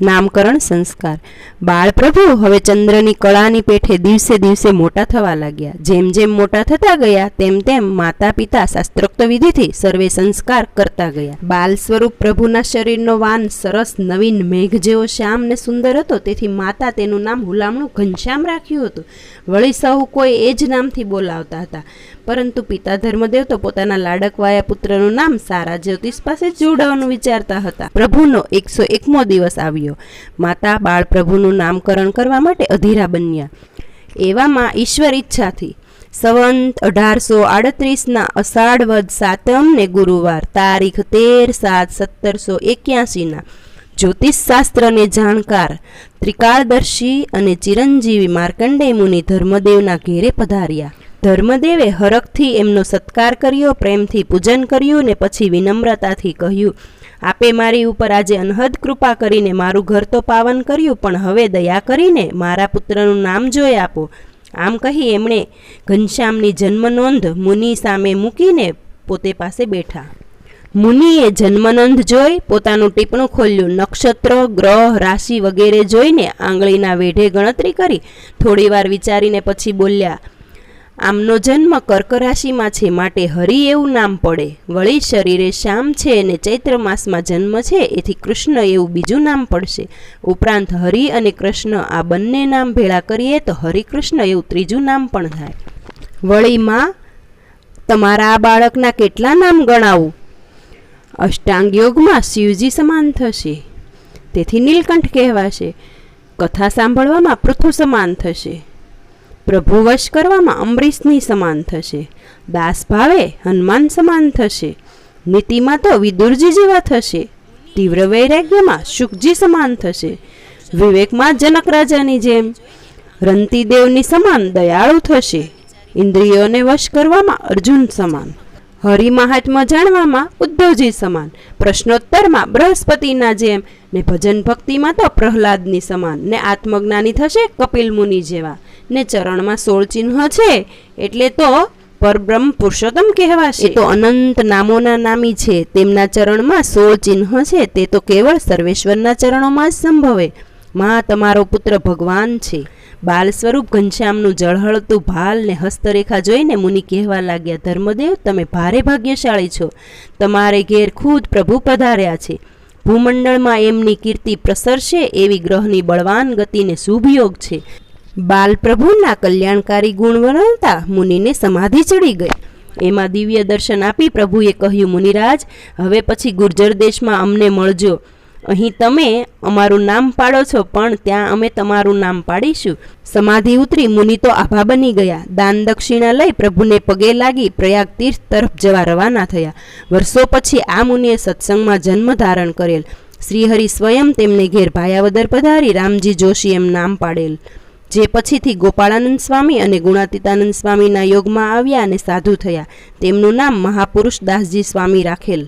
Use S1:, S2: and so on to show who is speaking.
S1: નામકરણ સંસ્કાર. બાળપ્રભુ હવે ચંદ્રની કળાની પેઠે દિવસે દિવસે મોટા થવા લાગ્યા. જેમ જેમ મોટા થતા ગયા, તેમ તેમ માતા પિતા શાસ્ત્રોક્ત વિધિથી સર્વે સંસ્કાર કરતા ગયા. બાલ સ્વરૂપ પ્રભુના શરીરનો વાન સરસ નવીન મેઘ જેવો શ્યામ ને સુંદર હતો. તેથી માતા તેનું નામ હુલામણું ઘનશ્યામ રાખ્યું હતું. વળી સૌ કોઈ એ જ નામથી બોલાવતા હતા. પરંતુ પિતા ધર્મદેવ તો પોતાના લાડકવાયા પુત્રનું નામ સારા જ્યોતિષ પાસે જોડાવાનું વિચારતા હતા. પ્રભુનો એકસો એકમો દિવસ આવ્યો. માતા બાળ પ્રભુનું નામકરણ કરવા માટે અધીરા બન્યા. એવામાં ઈશ્વર ઈચ્છાથી. સંવંત અઢારસો આડત્રીસના અષાઢ વદ સાતમ ને ગુરુવાર, તારીખ તેર સાત સત્તરસો એક્યાસીના. જ્યોતિષશાસ્ત્રને જાણકાર ત્રિકાળદર્શી અને ચિરંજીવી માર્કંડેય મુનિ ધર્મદેવના ઘેરે પધાર્યા. ધર્મદેવે હરખથી એમનો સત્કાર કર્યો, પ્રેમથી પૂજન કર્યું ને પછી વિનમ્રતાથી કહ્યું, આપે મારી ઉપર આજે અનહદ કૃપા કરીને મારું ઘર તો પાવન કર્યું, પણ હવે દયા કરીને મારા પુત્રનું નામ જોઈ આપો. આમ કહી એમણે ઘનશ્યામની જન્મ નોંધ મુનિ સામે મૂકીને પોતે પાસે બેઠા. મુનિએ જન્મનોંધ જોઈ પોતાનું ટીપણું ખોલ્યું, નક્ષત્ર, ગ્રહ, રાશિ વગેરે જોઈને આંગળીના વેઢે ગણતરી કરી, થોડીવાર વિચારીને પછી બોલ્યા આમનો જન્મ કર્ક રાશિમાં છે, માટે હરિ એવું નામ પડે. વળી શરીરે શ્યામ છે અને ચૈત્ર માસમાં જન્મ છે, એથી કૃષ્ણ એવું બીજું નામ પડશે. ઉપરાંત હરિ અને કૃષ્ણ આ બંને નામ ભેળા કરીએ તો હરિકૃષ્ણ એવું ત્રીજું નામ પણ થાય. વળી માં, તમારા આ બાળકના કેટલા નામ ગણાવું? અષ્ટાંગ યોગમાં શિવજી સમાન થશે. તેથી નીલકંઠ કહેવાશે. કથા સાંભળવામાં પૃથુ સમાન થશે. પ્રભુ વશ કરવામાં અમરીશની સમાન થશે, દાસ ભાવે હનુમાન સમાન થશે, નીતિમાં તો વિદુરજી જેવા થશે, તીવ્ર વૈરાગ્યમાં શુકજી સમાન થશે, વિવેકમાં જનક રાજાની જેમ, રંતીદેવની સમાન દયાળુ થશે, ઇન્દ્રિયોને વશ કરવામાં અર્જુન સમાન. હરિમહાત્મા જાણવામાં ઉદ્ધવજી સમાન. પ્રશ્નોત્તરમાં બૃહસ્પતિના જેમ ને ભજન ભક્તિમાં તો પ્રહલાદની સમાન. ને આત્મજ્ઞાની થશે કપિલ મુનિ જેવા. ને ચરણમાં સોળ ચિહ્ન છે એટલે તો પરબ્રહ્મ પુરુષોત્તમ કહેવાશે. તો અનંત નામોના નામી છે. તેમના ચરણમાં સોળ ચિહ્ન છે. તે તો કેવળ સર્વેશ્વરના ચરણોમાં જ સંભવે. માં તમારો પુત્ર ભગવાન છે. બાલ સ્વરૂપ ઘનશ્યામનું જળહળતું ભાલ ને હસ્તરેખા જોઈને મુનિ કહેવા લાગ્યા, ધર્મદેવ, તમે ભારે ભાગ્યશાળી છો. તમારે ઘેર ખુદ પ્રભુ પધાર્યા છે. ભૂમંડળમાં એમની કીર્તિ પ્રસરશે એવી ગ્રહની બળવાન ગતિને શુભ યોગ છે. બાલપ્રભુના કલ્યાણકારી ગુણ વર્ણવતા મુનિને સમાધિ ચડી ગઈ. એમાં દિવ્ય દર્શન આપી પ્રભુએ કહ્યું, મુનિરાજ, હવે પછી ગુર્જર દેશમાં અમને મળજો. અહીં તમે અમારું નામ પાડો છો, પણ ત્યાં અમે તમારું નામ પાડીશું. સમાધિ ઉતરી મુનિ તો આભા બની ગયા. દાન દક્ષિણા લઈ પ્રભુને પગે લાગી પ્રયાગ તીર્થ તરફ જવા રવાના થયા. વર્ષો પછી આ મુનિએ સત્સંગમાં જન્મ ધારણ કરેલ. શ્રીહરિ સ્વયં તેમને ઘેર ભાયાવદર પધારી રામજી જોશી એમ નામ પાડેલ. જે પછીથી ગોપાળાનંદ સ્વામી અને ગુણાતીતાનંદ સ્વામીના યોગમાં આવ્યા અને સાધુ થયા. તેમનું નામ મહાપુરુષ દાસજી સ્વામી રાખેલ.